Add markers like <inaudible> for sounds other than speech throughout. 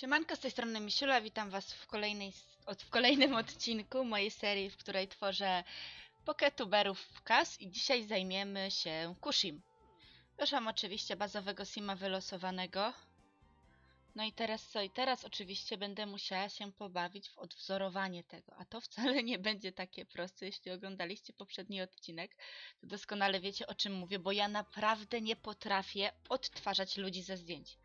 Siemanko, z tej strony Misiula, witam was w, kolejnej, w kolejnym <laughs> odcinku mojej serii, w której tworzę poketuberów kas i dzisiaj zajmiemy się Kushim. Już mam oczywiście bazowego sima wylosowanego. No i teraz co? I teraz oczywiście będę musiała się pobawić w odwzorowanie tego, a to wcale <laughs> nie będzie takie proste. Jeśli oglądaliście poprzedni odcinek, to doskonale wiecie o czym mówię, bo ja naprawdę nie potrafię odtwarzać ludzi ze zdjęć.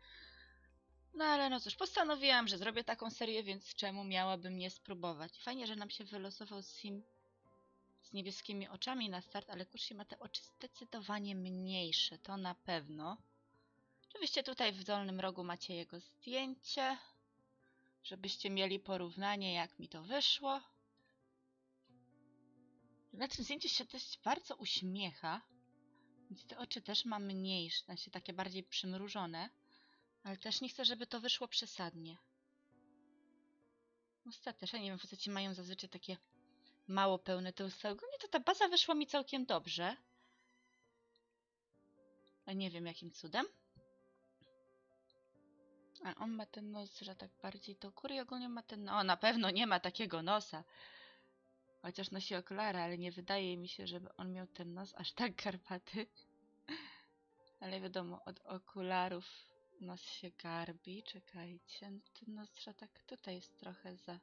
No ale no cóż, postanowiłam, że zrobię taką serię, więc czemu miałabym nie spróbować? Fajnie, że nam się wylosował sim z niebieskimi oczami na start, ale kurczę ma te oczy zdecydowanie mniejsze, to na pewno. Oczywiście tutaj w dolnym rogu macie jego zdjęcie, żebyście mieli porównanie jak mi to wyszło. Na tym zdjęciu się dość bardzo uśmiecha, więc te oczy też ma mniejsze, znaczy takie bardziej przymrużone. Ale też nie chcę, żeby to wyszło przesadnie. Ostatecznie, nie wiem, faceci mają zazwyczaj takie mało pełne usta. Ogólnie to ta baza wyszła mi całkiem dobrze. A nie wiem jakim cudem. A on ma ten nos, że tak bardziej do góry i ogólnie ma ten... O, na pewno nie ma takiego nosa. Chociaż nosi okulary, ale nie wydaje mi się, żeby on miał ten nos aż tak karpaty. <laughs> Ale wiadomo, od okularów nos się garbi. Czekajcie, no ten nos trzeba tak tutaj jest trochę za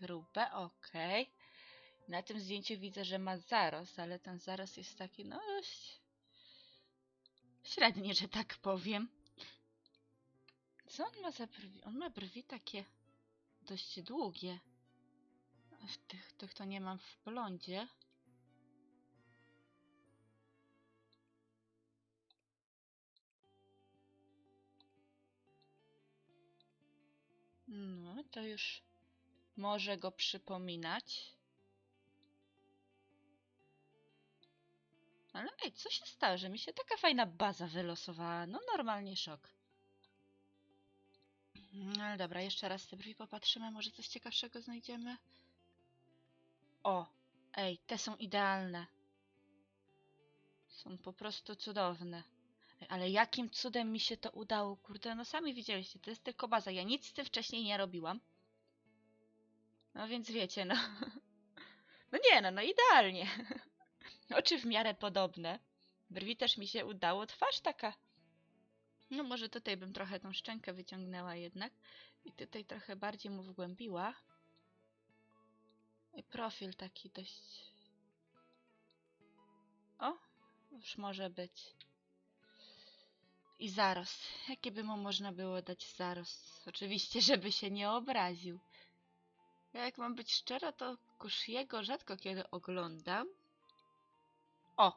grube, okej. Na tym zdjęciu widzę, że ma zarost, ale ten zarost jest taki, no dość średni, że tak powiem. Co on ma za brwi? On ma brwi takie dość długie. W tych, tych to nie mam w blondzie. No, to już może go przypominać. Ale ej, co się stało, że mi się taka fajna baza wylosowała? No normalnie szok. No dobra, jeszcze raz te brwi popatrzymy, może coś ciekawszego znajdziemy. O, ej, te są idealne. Są po prostu cudowne. Ale jakim cudem mi się to udało? Kurde, no sami widzieliście, to jest tylko baza. Ja nic z tym wcześniej nie robiłam. No więc wiecie, no. <laughs> No nie, no, no idealnie. <laughs> Oczy w miarę podobne. Brwi też mi się udało. Twarz taka. No może tutaj bym trochę tą szczękę wyciągnęła jednak. I tutaj trochę bardziej mu wgłębiła. I profil taki dość... O, już może być. I zarost. Jaki by mu można było dać zarost? Oczywiście, żeby się nie obraził. Ja jak mam być szczera, to Kushiego rzadko kiedy oglądam. O!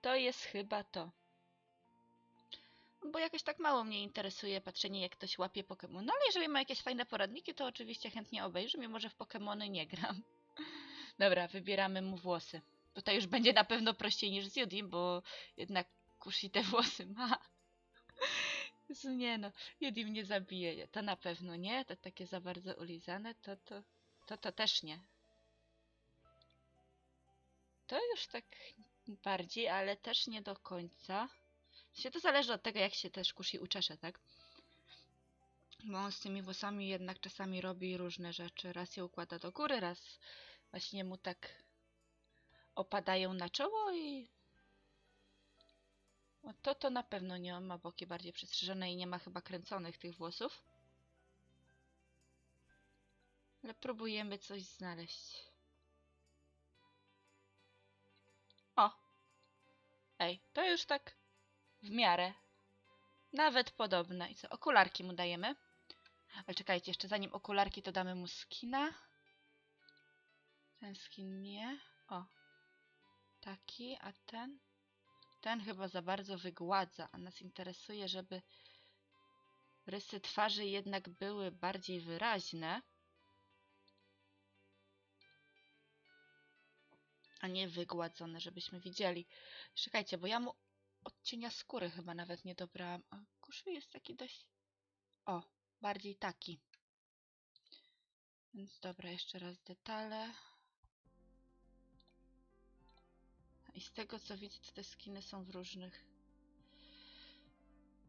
To jest chyba to. Bo jakoś tak mało mnie interesuje patrzenie, jak ktoś łapie Pokémon. No ale jeżeli ma jakieś fajne poradniki, to oczywiście chętnie obejrzę, mimo że w Pokémony nie gram. <laughs> Dobra, wybieramy mu włosy. Tutaj już będzie na pewno prościej niż z Judim, bo jednak Kushi te włosy ma. <laughs> Jezu, nie no, Judy mnie zabije. To na pewno nie, to takie za bardzo ulizane, to to, to, to też nie. To już tak bardziej, ale też nie do końca. Się to zależy od tego, jak się też kusi uczesze, tak? Bo on z tymi włosami jednak czasami robi różne rzeczy. Raz je układa do góry, raz właśnie mu tak opadają na czoło i no to to na pewno nie ma boki bardziej przystrzyżone i nie ma chyba kręconych tych włosów. Ale próbujemy coś znaleźć. O! Ej, to już tak w miarę. Nawet podobne. I co, okularki mu dajemy? Ale czekajcie, jeszcze zanim okularki, to damy mu skina. Ten skin nie. O. Taki, a ten? Ten chyba za bardzo wygładza, a nas interesuje, żeby rysy twarzy jednak były bardziej wyraźne, a nie wygładzone, żebyśmy widzieli. Czekajcie, bo ja mu odcienia skóry chyba nawet nie dobrałam, a kuszy jest taki dość... O, bardziej taki. Więc dobra, jeszcze raz detale. I z tego co widzę, to te skiny są w różnych.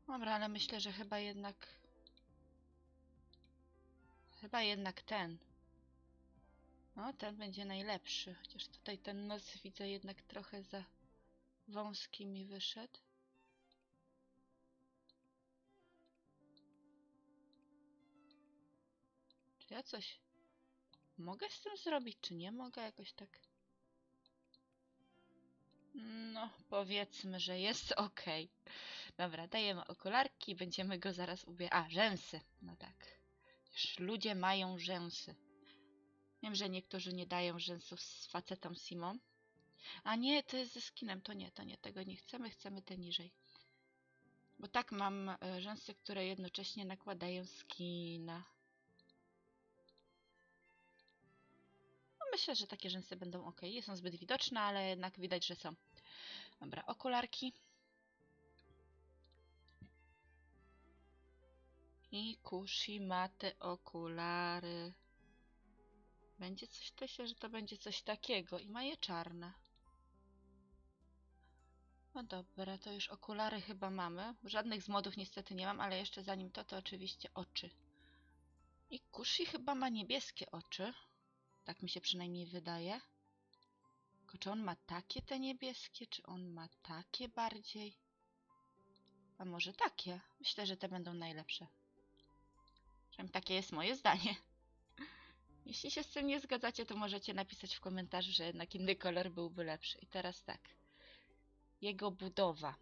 Dobra, ale myślę, że chyba jednak Chyba jednak ten. No, ten będzie najlepszy. Chociaż tutaj ten nos widzę jednak trochę za wąski mi wyszedł. Czy ja coś mogę z tym zrobić, czy nie mogę jakoś tak? No, powiedzmy, że jest <laughs> ok. Dobra, dajemy okularki, będziemy go zaraz ubie... A, rzęsy. No tak. Już ludzie mają rzęsy. Wiem, że niektórzy nie dają rzęsów z facetom Simą. A nie, to jest ze skinem, to nie, to nie, tego nie chcemy, chcemy te niżej. Bo tak mam e, rzęsy, które jednocześnie nakładają skina. No myślę, że takie rzęsy będą ok. Są zbyt widoczne, ale jednak widać, że są. Dobra, okularki. I Kushi ma te okulary. Będzie coś, myślę, że to będzie coś takiego. I ma je czarne. No dobra, to już okulary chyba mamy. Żadnych z modów niestety nie mam, ale jeszcze zanim to, to oczywiście oczy. I Kushi chyba ma niebieskie oczy. Tak mi się przynajmniej wydaje. Tylko czy on ma takie te niebieskie, czy on ma takie bardziej? A może takie? Myślę, że te będą najlepsze. Przynajmniej takie jest moje zdanie. <laughs> Jeśli się z tym nie zgadzacie, to możecie napisać w komentarzu, że jednak inny kolor byłby lepszy. I teraz tak. Jego budowa.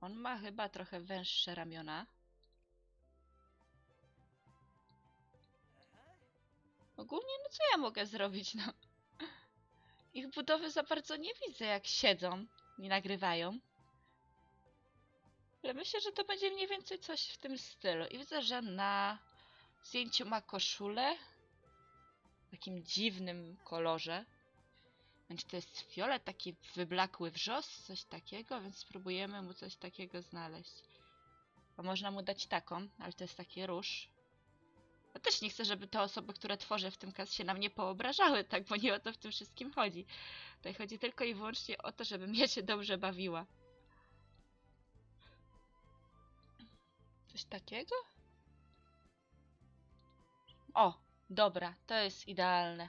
On ma chyba trochę węższe ramiona. Ogólnie, no co ja mogę zrobić, no? Ich budowy za bardzo nie widzę, jak siedzą i nagrywają. Ale myślę, że to będzie mniej więcej coś w tym stylu. I widzę, że na zdjęciu ma koszulę w takim dziwnym kolorze. Więc to jest fiolet, taki wyblakły wrzos, coś takiego, więc spróbujemy mu coś takiego znaleźć. Bo można mu dać taką, ale to jest taki róż. Ja też nie chcę, żeby te osoby, które tworzę w tym kas się na mnie poobrażały, tak, bo nie o to w tym wszystkim chodzi. Tutaj chodzi tylko i wyłącznie o to, żebym ja się dobrze bawiła. Coś takiego? O, dobra, to jest idealne.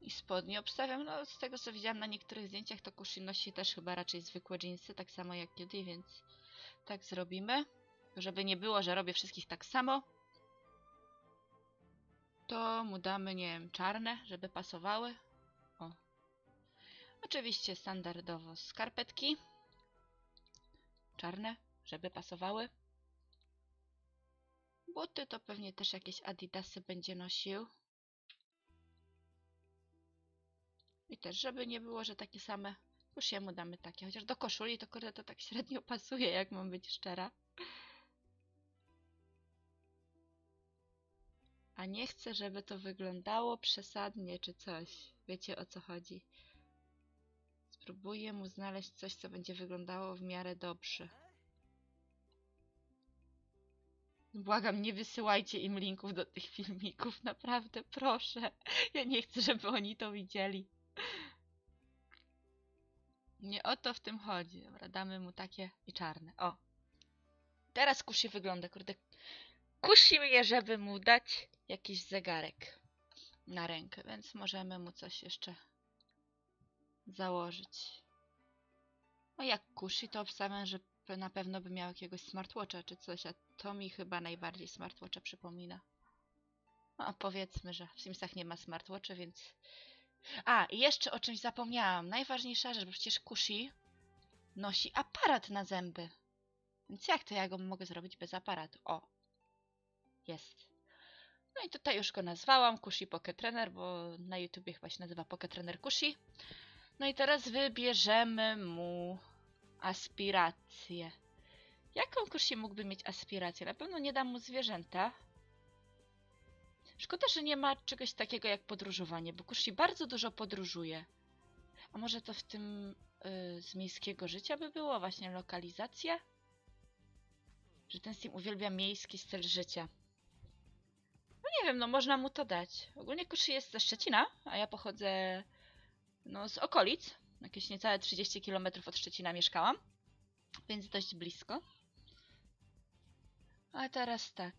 I spodnie obstawiam, no z tego co widziałam na niektórych zdjęciach, to Kushi nosi też chyba raczej zwykłe jeansy, tak samo jak Judy, więc tak zrobimy. Żeby nie było, że robię wszystkich tak samo. To mu damy, nie wiem, czarne, żeby pasowały. O. Oczywiście standardowo skarpetki. Czarne, żeby pasowały. Buty to pewnie też jakieś adidasy będzie nosił. I też, żeby nie było, że takie same. Już jemu damy takie. Chociaż do koszuli to kurde to tak średnio pasuje, jak mam być szczera. Nie chcę, żeby to wyglądało przesadnie czy coś. Wiecie o co chodzi. Spróbuję mu znaleźć coś, co będzie wyglądało w miarę dobrze. Błagam, nie wysyłajcie im linków do tych filmików, naprawdę, proszę. Ja nie chcę, żeby oni to widzieli. Nie o to w tym chodzi. Dobra, damy mu takie i czarne. O. Teraz kusi wygląda, kurde. Kusi mnie, żeby mu dać jakiś zegarek na rękę, więc możemy mu coś jeszcze założyć. No jak kusi, to obstawiam, że na pewno by miał jakiegoś smartwatcha czy coś, a to mi chyba najbardziej smartwatcha przypomina. No, powiedzmy, że w Simsach nie ma smartwatcha, więc... A, i jeszcze o czymś zapomniałam. Najważniejsza rzecz, bo przecież Kushi nosi aparat na zęby. Więc jak to ja go mogę zrobić bez aparatu? O, jest. No i tutaj już go nazwałam, Kushi Pocket Trainer, bo na YouTubie chyba się nazywa Pocket Trainer Kushi. No i teraz wybierzemy mu aspirację. Jaką Kushi mógłby mieć aspirację? Na pewno nie dam mu zwierzęta. Szkoda, że nie ma czegoś takiego jak podróżowanie, bo Kushi bardzo dużo podróżuje. A może to w tym y, z miejskiego życia by było? Właśnie lokalizacja? Że ten Sim uwielbia miejski styl życia. Nie wiem, no można mu to dać. Ogólnie Kushi jest ze Szczecina, a ja pochodzę no, z okolic. Jakieś niecałe 30 km od Szczecina mieszkałam, więc dość blisko. A teraz tak.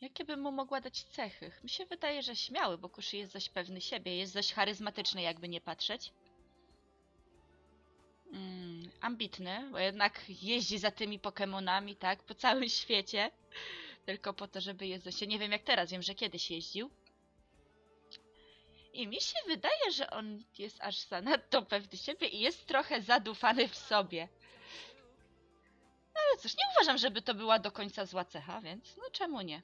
Jakie bym mu mogła dać cechy? Mi się wydaje, że śmiały, bo Kushi jest dość pewny siebie, jest dość charyzmatyczny, jakby nie patrzeć. Mm, ambitny, bo jednak jeździ za tymi Pokemonami, tak, po całym <laughs> świecie. Tylko po to, żeby je się. Nie wiem jak teraz, wiem, że kiedyś jeździł. I mi się wydaje, że on jest aż zanadto pewny siebie i jest trochę zadufany w sobie. Ale cóż, nie uważam, żeby to była do końca zła cecha, więc no czemu nie?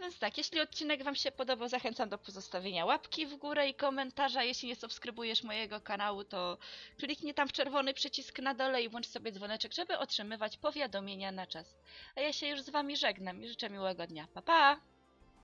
Więc tak, jeśli odcinek Wam się podobał, zachęcam do pozostawienia łapki w górę i komentarza. Jeśli nie subskrybujesz mojego kanału, to kliknij tam w czerwony przycisk na dole i włącz sobie dzwoneczek, żeby otrzymywać powiadomienia na czas. A ja się już z Wami żegnam i życzę miłego dnia. Pa, pa!